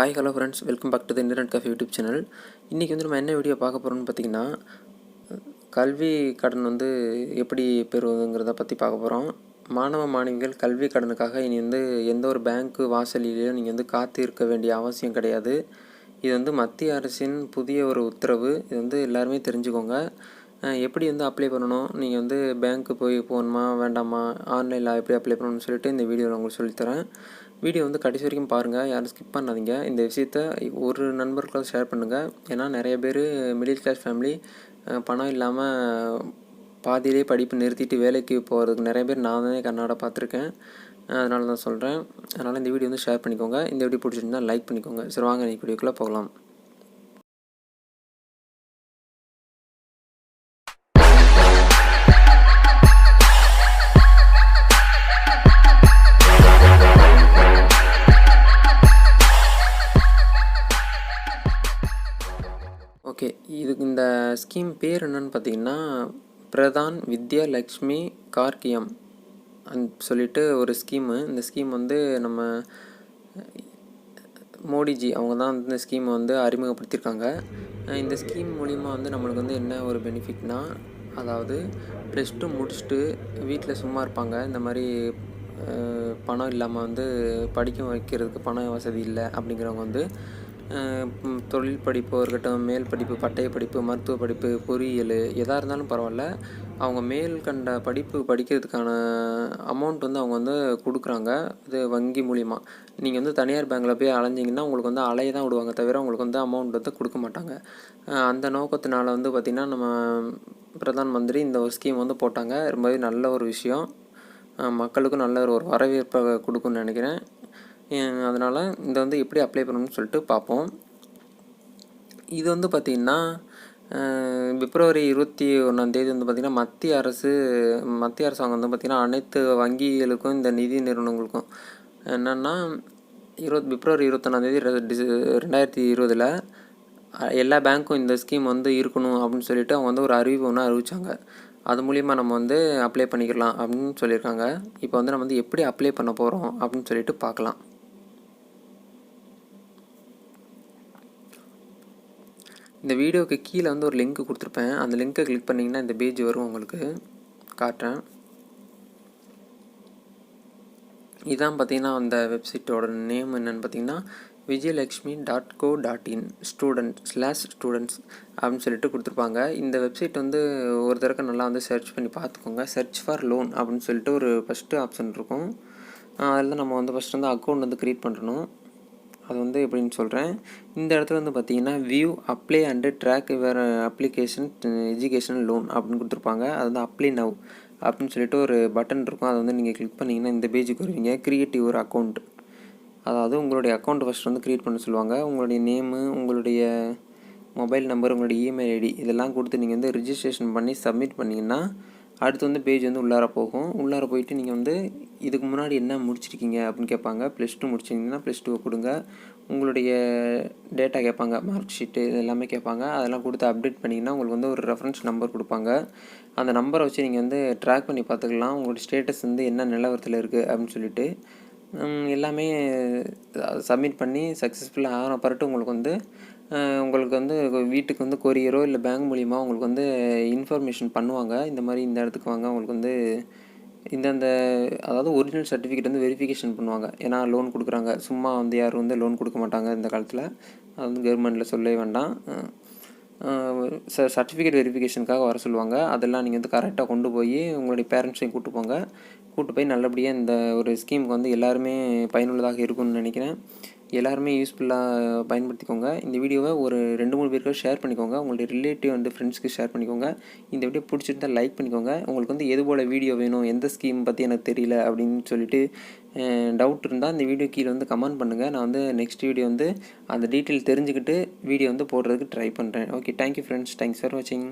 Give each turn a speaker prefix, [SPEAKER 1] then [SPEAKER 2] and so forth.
[SPEAKER 1] Hi hello friends welcome back to the internet cafe YouTube channel இன்றைக்கி வந்து நம்ம என்ன வீடியோ பார்க்க போகிறோம்னு பார்த்தீங்கன்னா கல்வி கடன் வந்து எப்படி பெறுவதுங்கிறத பற்றி பார்க்க போகிறோம் மாணவ மாணவிகள் கல்வி கடனுக்காக இனி வந்து எந்த ஒரு பேங்க்கு வாசலிலையும் நீங்கள் வந்து காத்து இருக்க வேண்டிய அவசியம் கிடையாது. இது வந்து மத்திய அரசின் புதிய ஒரு உத்தரவு. இது வந்து எல்லாருமே தெரிஞ்சுக்கோங்க. எப்படி வந்து அப்ளை பண்ணணும்? நீங்கள் வந்து பேங்க்கு போய் போகணுமா? வேண்டாமா? ஆன்லைனில் எப்படி அப்ளை பண்ணணும்னு சொல்லிட்டு இந்த வீடியோவில் உங்களுக்கு சொல்லித்தரேன் வீடியோ வந்து கடைசி வரைக்கும் பாருங்கள் யாரும் ஸ்கிப் பண்ணாதீங்க. இந்த விஷயத்த ஒரு நண்பர்களுக்கு ஷேர் பண்ணுங்கள் ஏன்னா நிறைய பேர் மிடில் கிளாஸ் ஃபேமிலி பணம் இல்லாமல் பாதியிலே படிப்பு நிறுத்திட்டு வேலைக்கு போகிறதுக்கு நிறைய பேர் நான் தானே கர்நாடகா பார்த்துருக்கேன். அதனால தான் சொல்கிறேன் அதனால் இந்த வீடியோ வந்து ஷேர் பண்ணிக்கோங்க. இந்த வீடியோ பிடிச்சிருந்தால் லைக் பண்ணிக்கோங்க. சரி வாங்க இன்னைக்கு வீடியோக்குள்ளே போகலாம். ஸ்கீம் பேர் என்னென்னு பார்த்தீங்கன்னா பிரதான் வித்யா லக்ஷ்மி கார்கியம் சொல்லிட்டு ஒரு ஸ்கீமு. இந்த ஸ்கீம் வந்து நம்ம மோடிஜி அவங்க தான் வந்து இந்த ஸ்கீமை வந்து அறிமுகப்படுத்தியிருக்காங்க. இந்த ஸ்கீம் மூலிமா வந்து நம்மளுக்கு வந்து என்ன ஒரு பெனிஃபிட்னா அதாவது ப்ளஸ் டூ முடிச்சுட்டு வீட்டில் சும்மா இருப்பாங்க. இந்த மாதிரி பணம் இல்லாமல் வந்து படிக்க வைக்கிறதுக்கு பண வசதி இல்லை அப்படிங்கிறவங்க வந்து தொழில் படிப்போ இருக்கட்டும் மேல் படிப்பு பட்டய படிப்பு மருத்துவ படிப்பு பொறியியல் எதாக இருந்தாலும் பரவாயில்ல. அவங்க மேல் கண்ட படிப்பு படிக்கிறதுக்கான அமௌண்ட் வந்து அவங்க வந்து கொடுக்குறாங்க. இது வங்கி மூலிமா நீங்கள் வந்து தனியார் பேங்க்கில் போய் அலைஞ்சிங்கன்னா உங்களுக்கு வந்து அலைய தான் விடுவாங்க தவிர உங்களுக்கு வந்து அமௌண்ட் வந்து கொடுக்க மாட்டாங்க. அந்த நோக்கத்தினால வந்து பார்த்திங்கன்னா நம்ம பிரதான் மந்திரி இந்த ஒரு ஸ்கீம் வந்து போட்டாங்க. ரொம்பவே நல்ல ஒரு விஷயம். மக்களுக்கும் நல்ல ஒரு வரவேற்பை கொடுக்குன்னு நினைக்கிறேன். அதனால் இதை வந்து எப்படி அப்ளை பண்ணணும்னு சொல்லிட்டு பார்ப்போம். இது வந்து பார்த்திங்கன்னா பிப்ரவரி இருபத்தி ஒன்றாந்தேதி வந்து பார்த்திங்கன்னா மத்திய அரசு மத்திய அரசாங்கம் வந்து பார்த்திங்கன்னா அனைத்து வங்கிகளுக்கும் இந்த நிதி நிறுவனங்களுக்கும் என்னென்னா இருபத் பிப்ரவரி இருபத்தொன்னாந்தேதி ரெண்டாயிரத்தி இருபதில் எல்லா பேங்க்கும் இந்த ஸ்கீம் வந்து இருக்கணும் அப்படின்னு சொல்லிட்டு அவங்க வந்து ஒரு அறிவிப்பு ஒன்று அறிவிச்சாங்க. அது மூலிமா நம்ம வந்து அப்ளை பண்ணிக்கலாம் அப்படின்னு சொல்லியிருக்காங்க. இப்போ வந்து நம்ம வந்து எப்படி அப்ளை பண்ண போகிறோம் அப்படின்னு சொல்லிட்டு பார்க்கலாம். இந்த வீடியோவுக்கு கீழே வந்து ஒரு லிங்க் கொடுத்துருப்பேன். அந்த லிங்க்கை கிளிக் பண்ணிங்கன்னா இந்த பேஜ் வரும் உங்களுக்கு. காட்டுறேன். இதான் பார்த்தீங்கன்னா அந்த வெப்சைட்டோட நேம் என்னென்னு பார்த்தீங்கன்னா Vijayalakshmi dot co dot in student slash students அப்படின்னு சொல்லிட்டு கொடுத்துருப்பாங்க. இந்த வெப்சைட் வந்து ஒரு தடவை நல்லா வந்து சர்ச் பண்ணி பார்த்துக்கோங்க. சர்ச் ஃபார் லோன் அப்படின்னு சொல்லிட்டு ஒரு ஃபஸ்ட்டு ஆப்ஷன் இருக்கும். அதில் தான் நம்ம வந்து ஃபஸ்ட் வந்து அக்கௌண்ட் வந்து க்ரியேட் பண்ணணும். அது வந்து எப்படின்னு சொல்கிறேன் இந்த இடத்துல வந்து பார்த்தீங்கன்னா வியூ அப்ளை அண்டு ட்ராக் வேறு அப்ளிகேஷன் எஜுகேஷன் லோன் அப்படின்னு கொடுத்துருப்பாங்க. அது வந்து அப்ளை நவ் அப்படின்னு சொல்லிட்டு ஒரு பட்டன் இருக்கும். அதை வந்து நீங்கள் கிளிக் பண்ணிங்கன்னா இந்த பேஜுக்கு வருவீங்க. க்ரியேட்டிவ் ஒரு அக்கௌண்ட் அதாவது உங்களுடைய அக்கௌண்ட் ஃபஸ்ட் வந்து க்ரியேட் பண்ண சொல்லுவாங்க. உங்களுடைய நேமு உங்களுடைய மொபைல் நம்பர் உங்களுடைய இமெயில் ஐடி இதெல்லாம் கொடுத்து நீங்கள் வந்து ரிஜிஸ்ட்ரேஷன் பண்ணி சப்மிட் பண்ணிங்கன்னா அடுத்து வந்து பேஜ் வந்து உள்ளார போகும். உள்ளார போயிட்டு நீங்கள் வந்து இதுக்கு முன்னாடி என்ன முடிச்சிருக்கீங்க அப்படின்னு கேட்பாங்க. ப்ளஸ் டூ முடிச்சிருந்தீங்கன்னா ப்ளஸ் டூவை கொடுங்க. உங்களுடைய டேட்டா கேட்பாங்க. மார்க் ஷீட்டு இது எல்லாமே கேட்பாங்க. அதெல்லாம் கொடுத்து அப்டேட் பண்ணிங்கன்னா உங்களுக்கு வந்து ஒரு ரெஃபரன்ஸ் நம்பர் கொடுப்பாங்க. அந்த நம்பரை வச்சு நீங்கள் வந்து ட்ராக் பண்ணி பார்த்துக்கலாம். உங்களுடைய ஸ்டேட்டஸ் வந்து என்ன நிலவரத்தில் இருக்குது அப்படின்னு சொல்லிட்டு. எல்லாமே சப்மிட் பண்ணி சக்ஸஸ்ஃபுல்லாக ஆகிற பரட்டு உங்களுக்கு வந்து உங்களுக்கு வந்து வீட்டுக்கு வந்து கொரியரோ இல்லை பேங்க் மூலிமா உங்களுக்கு வந்து இன்ஃபர்மேஷன் பண்ணுவாங்க. இந்த மாதிரி இந்த இடத்துக்கு வாங்க. உங்களுக்கு வந்து இந்தந்த அதாவது ஒரிஜினல் சர்டிஃபிகேட் வந்து வெரிஃபிகேஷன் பண்ணுவாங்க. ஏன்னா லோன் கொடுக்குறாங்க. சும்மா வந்து யாரும் வந்து லோன் கொடுக்க மாட்டாங்க இந்த காலத்தில். அது வந்து கவர்மெண்ட்டில் சொல்லவே வேண்டாம். ச சர்டிஃபிகேட் வெரிஃபிகேஷனுக்காக வர சொல்லுவாங்க. அதெல்லாம் நீங்கள் வந்து கரெக்டாக கொண்டு போய் உங்களுடைய பேரண்ட்ஸையும் கூட்டு போங்க. கூப்பிட்டு போய் நல்லபடியாக இந்த ஒரு ஸ்கீமுக்கு வந்து எல்லாருமே பயனுள்ளதாக இருக்கும்னு நினைக்கிறேன். எல்லாருமே யூஸ்ஃபுல்லாக பயன்படுத்திக்கோங்க. இந்த வீடியோவை ஒரு ரெண்டு மூணு பேருக்கு ஷேர் பண்ணிக்கோங்க. உங்களுடைய ரிலேட்டிவ் வந்து ஃப்ரெண்ட்ஸ்க்கு ஷேர் பண்ணிக்கோங்க. இந்த வீடியோ பிடிச்சிருந்தால் லைக் பண்ணிக்கோங்க. உங்களுக்கு வந்து எது போல் வீடியோ வேணும் எந்த ஸ்கீம் பற்றி எனக்கு தெரியல அப்படின்னு சொல்லிட்டு டவுட் இருந்தால் இந்த வீடியோ கீழே வந்து கமெண்ட் பண்ணுங்கள் நான் வந்து நெக்ஸ்ட் வீடியோ வந்து அந்த டீட்டெயில் தெரிஞ்சுக்கிட்டு வீடியோ வந்து போடுறதுக்கு ட்ரை பண்ணுறேன் okay thank you friends thanks for வாட்சிங்